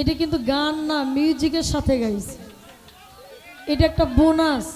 এটা কিন্তু গান না মিউজিকের সাথে গাইছে। এটা একটা বোনাস